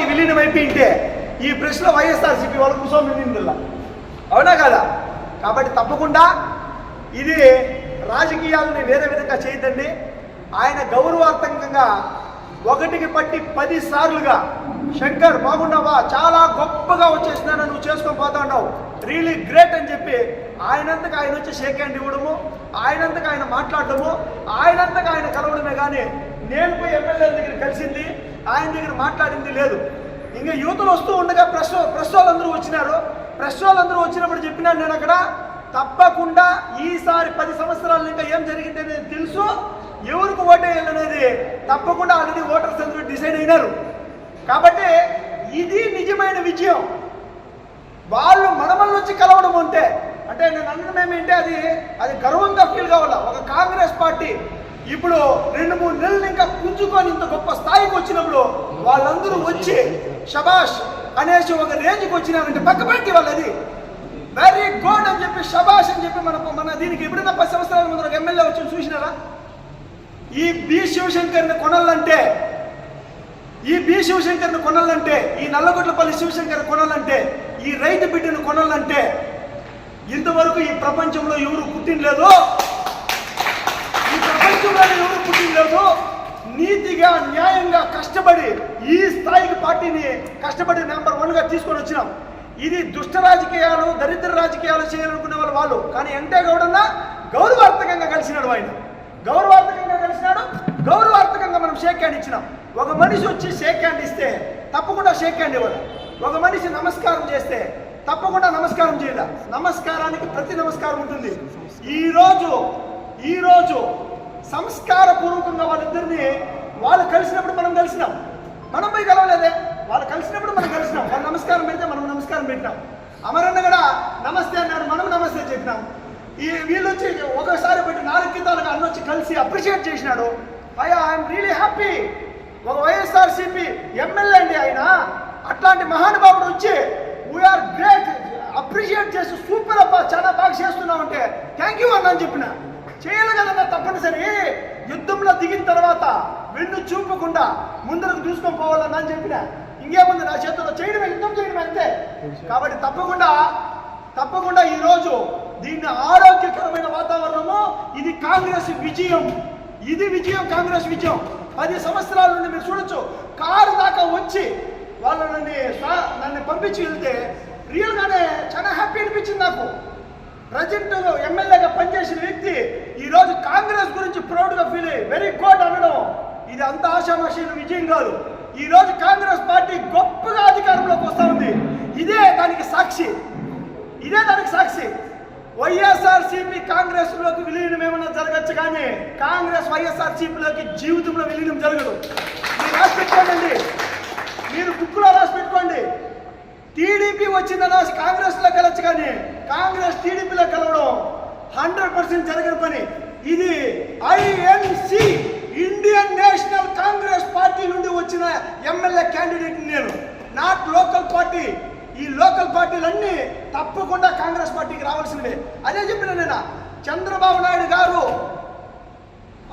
Party విలీనం అయిపోయింటే ఈ ప్రశ్న వైఎస్ఆర్సీపీ వాళ్ళు కూర్చొని నిండిల్లా. అవునా కదా? కాబట్టి తప్పకుండా ఇది రాజకీయాలని వేరే విధంగా చేయదండి ఆయన గౌరవార్థకంగా ఒకటికి పట్టి పది సార్లుగా శంకర్ బాగున్నావా చాలా గొప్పగా వచ్చేసినాను నువ్వు చేసుకొని పోతా ఉన్నావు. రియలీ గ్రేట్ అని చెప్పి ఆయనంతకు ఆయన వచ్చి షేక్ హ్యాండ్ ఇవ్వడము ఆయనంతకు ఆయన మాట్లాడడము ఆయనంతకు ఆయన కలవడమే కానీ నేను పోయి ఎమ్మెల్యే దగ్గర కలిసింది ఆయన దగ్గర మాట్లాడింది లేదు. ఇంకా యువతలు వస్తూ ఉండగా ప్రెస్ ప్రెస్ వాళ్ళందరూ వచ్చినారు. ప్రెస్ వాళ్ళందరూ వచ్చినప్పుడు చెప్పినాను నేను అక్కడ తప్పకుండా ఈసారి పది సంవత్సరాలు ఇంకా ఏం జరిగింది అనేది తెలుసు. ఎవరికి ఓటేయాలనేది తప్పకుండా ఆల్రెడీ ఓటర్స్ అందరూ డిసైడ్ అయినారు. కాబట్టి ఇది నిజమైన విజయం. వాళ్ళు మనమల నుంచి కలవడం అంటే అంటే నేను అనడం ఏమిటంటే అది అది గర్వంగా ఫీల్ కావాల? ఒక కాంగ్రెస్ పార్టీ ఇప్పుడు రెండు మూడు నెలలు ఇంకా పుంజుకొని ఇంత గొప్ప స్థాయికి వచ్చినప్పుడు వాళ్ళందరూ వచ్చి షబాష్ అనేసి ఒక రేంజ్కి వచ్చినారంటే పక్క వాళ్ళది. వెరీ గుడ్ అని చెప్పి షబాష్ అని చెప్పి మన మన దీనికి ఎప్పుడైనా పది సంవత్సరాల ముందు ఒక ఎమ్మెల్యే వచ్చి చూసినారా? ఈ బి శివశంకర్ని కొనాలంటే ఈ బి శివశంకర్ని కొనాలంటే ఈ నల్లగొట్లపల్లి శివశంకర్ కొనాలంటే ఈ రైతు బిడ్డను కొనాలంటే ఇంతవరకు ఈ ప్రపంచంలో ఎవరు పుట్టినలేదు ఈ ప్రపంచంలో ఎవరు పుట్టినలేదు నీతిగా న్యాయంగా కష్టపడి ఈ స్థాయికి పార్టీని కష్టపడి నెంబర్ వన్గా తీసుకొని వచ్చినాం. ఇది దుష్ట రాజకీయాలు దరిద్ర రాజకీయాలు చేయాలనుకునే వాళ్ళు వాళ్ళు. కానీ ఎంటే గౌడన్న గౌరవార్థకంగా కలిసినాడు ఆయన. గౌరవార్థకంగా కలిసినాడు. గౌరవార్థకంగా మనం షేక్ హ్యాండ్ ఇచ్చినాం. ఒక మనిషి వచ్చి షేక్ హ్యాండ్ ఇస్తే తప్పకుండా షేక్ హ్యాండ్ ఇవ్వాలి ఒక మనిషి నమస్కారం చేస్తే తప్పకుండా నమస్కారం చేయాలి. నమస్కారానికి ప్రతి నమస్కారం ఉంటుంది. ఈరోజు ఈరోజు సంస్కారపూర్వకంగా రోజు వాళ్ళిద్దరిని వాళ్ళు కలిసినప్పుడు మనం కలిసినాం. మనం పోయి కలవలేదే. వాళ్ళు కలిసినప్పుడు మనం కలిసినాం. వాళ్ళు నమస్కారం పెడితే మనం నమస్కారం పెట్టినాం. అమరన్న కూడా నమస్తే అన్నాడు. మనం నమస్తే చెప్పినాం. ఈ వీళ్ళు వచ్చి ఒకసారి పెట్టి నాలుగు కితాలుగా అన్న వచ్చి కలిసి అప్రిషియేట్ చేసినాడు. అయ్యా ఐఎమ్ రియలీ హ్యాపీ. ఒక వైఎస్ఆర్సీపీ ఎమ్మెల్యే అండి ఆయన. అట్లాంటి మహానుభావుడు వచ్చి వీఆర్ గ్రేట్ అప్రిషియేట్ చేసి సూపర్ అబ్బా చాలా బాగా చేస్తున్నావు అంటే థ్యాంక్ యూ అన్న అని చెప్పిన. చేయాలి కదన్నా తప్పనిసరి. యుద్ధంలో దిగిన తర్వాత వెన్ను చూపకుండా ముందరకు చూసుకొని పోవాలన్నా అని చెప్పిన. ఇంకేముంది? నా చేతుల్లో చేయడమే యుద్ధం చేయడమే అంతే. కాబట్టి తప్పకుండా తప్పకుండా ఈ రోజు దీన్ని ఆరోగ్యకరమైన వాతావరణము ఇది కాంగ్రెస్ విజయం. ఇది విజయం కాంగ్రెస్ విజయం. పది సంవత్సరాల నుండి మీరు చూడొచ్చు. కారు దాకా వచ్చి వాళ్ళు నన్ను నన్ను పంపించి వెళ్తే రియల్గానే చాలా హ్యాపీ అనిపించింది నాకు. ప్రజెంట్ ఎమ్మెల్యేగా పనిచేసిన వ్యక్తి ఈ రోజు కాంగ్రెస్ గురించి ప్రౌడ్గా ఫీల్ అయ్యి వెరీ గుడ్ అనడం. ఇది అంత ఆశామాషీల విజయం కాదు. ఈరోజు కాంగ్రెస్ పార్టీ గొప్పగా అధికారంలోకి వస్తూ ఉంది. ఇదే దానికి సాక్షి. ఇదే దానికి సాక్షి. వైఎస్ఆర్సీపీ కాంగ్రెస్లోకి కాంగ్రెస్లోకి విలీనం ఏమన్నా జరగచ్చు కానీ కాంగ్రెస్ వైఎస్ఆర్సీపీలోకి జీవితంలో విలీనం జరగదు. మీరు రాసి పెట్టుకోండి. మీరు బుక్లో రాసి పెట్టుకోండి. టీడీపీ వచ్చిందన్న కాంగ్రెస్లో కానీ కాంగ్రెస్ టీడీపీలో కలవడం హండ్రెడ్ పర్సెంట్ జరగని పని. ఇది INC Indian National Congress party నుండి వచ్చిన ఎమ్మెల్యే క్యాండిడేట్ నేను. నాట్ లోకల్ పార్టీ ఈ లోకల్ పార్టీలన్నీ తప్పకుండా కాంగ్రెస్ పార్టీకి రావాల్సినవే. అదే చెప్పిన నేను చంద్రబాబు నాయుడు గారు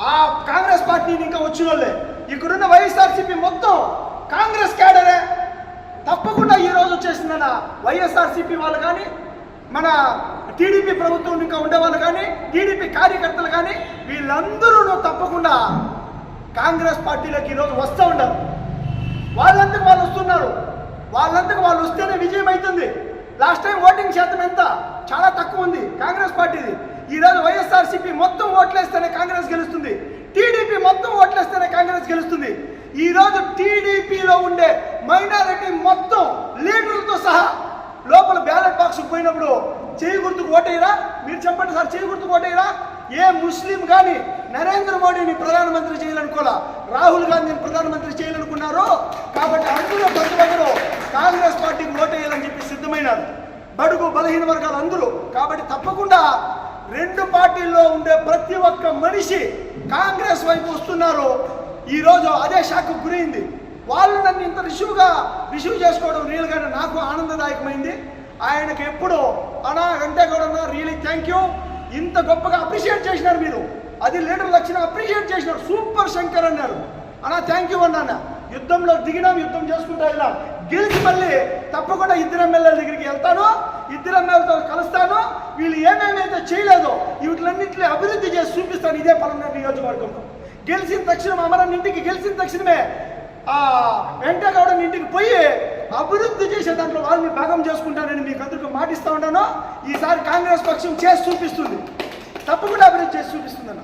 ఆ కాంగ్రెస్ పార్టీని ఇంకా వచ్చిన వాళ్ళే ఇక్కడున్న వైఎస్ఆర్సీపీ మొత్తం కాంగ్రెస్ క్యాడరే తప్పకుండా ఈ రోజు వచ్చేసిందన్న వైఎస్ఆర్సీపీ వాళ్ళు కానీ మన టీడీపీ ప్రభుత్వం ఇంకా ఉండేవాళ్ళు కానీ టీడీపీ కార్యకర్తలు కానీ వీళ్ళందరూ తప్పకుండా కాంగ్రెస్ పార్టీలోకి ఈరోజు వస్తూ ఉండరు వాళ్ళంతకు వాళ్ళు వస్తున్నారు. వాళ్ళంతకు వాళ్ళు వస్తేనే విజయం అవుతుంది. లాస్ట్ టైం ఓటింగ్ శాతం ఎంత? చాలా తక్కువ ఉంది కాంగ్రెస్ పార్టీది. ఈ రోజు వైఎస్ఆర్సీపీ మొత్తం ఓట్లేస్తేనే కాంగ్రెస్ గెలుస్తుంది. టీడీపీ మొత్తం ఓట్లేస్తేనే కాంగ్రెస్ గెలుస్తుంది. ఈ రోజు టీడీపీలో ఉండే మైనారిటీ మొత్తం లీడర్లతో సహా లోపల బ్యాలెట్ బాక్స్ పోయినప్పుడు చేయి గుర్తుకు ఓటేయరా? మీరు చెప్పండి సార్ చేయి గుర్తుకు ఓటేయరా? ఏ ముస్లిం కానీ నరేంద్ర మోడీని ప్రధానమంత్రి చేయాలనుకోలా? రాహుల్ గాంధీని ప్రధానమంత్రి చేయాలనుకున్నారు? కాబట్టి అందులో ప్రతిపక్షలు కాంగ్రెస్ పార్టీకి ఓటేయాలని చెప్పి సిద్ధమైనారు. బడుగు బలహీన వర్గాలు అందరూ కాబట్టి తప్పకుండా రెండు పార్టీల్లో ఉండే ప్రతి ఒక్క మనిషి కాంగ్రెస్ వైపు వస్తున్నారు ఈ రోజు అదే షాక్ గురైంది. వాళ్ళు నన్ను ఇంత రిసీవ్గా రిసీవ్ చేసుకోవడం రియల్గానే నాకు ఆనందదాయకమైంది. ఆయనకి ఎప్పుడు అనా అంటే కూడా రియలీ థ్యాంక్ యూ ఇంత గొప్పగా అప్రిషియేట్ చేసినారు మీరు. అది లీడర్ లక్షణ అప్రిషియేట్ చేసినారు. సూపర్ శంకర్ అన్నారు. అన్నా థ్యాంక్ యూ అన్నా యుద్ధంలో దిగినాం యుద్ధం చేసుకుంటా వెళ్ళాం. గెలిచి మళ్ళీ తప్పకుండా ఇద్దరు ఎమ్మెల్యేల దగ్గరికి వెళ్తాను. ఇద్దరు ఎమ్మెల్యేలతో కలుస్తాను. వీళ్ళు ఏమేమైతే చేయలేదో వీటిలన్నింటినీ అభివృద్ధి చేసి చూపిస్తాను. ఇదే పలంగా నియోజకవర్గంలో. గెలిచిన తక్షణం అమరన్ ఇంటికి గెలిచిన తక్షణమే ఆ వెంటనే అభివృద్ధి చేసే దాంట్లో వాళ్ళని భాగం చేసుకుంటానని మీకు అందరికీ మాటిస్తా ఉన్నాను. ఈసారి కాంగ్రెస్ పక్షం చేసి చూపిస్తుంది. తప్పకుండా అభివృద్ధి చేసి చూపిస్తుందన్న.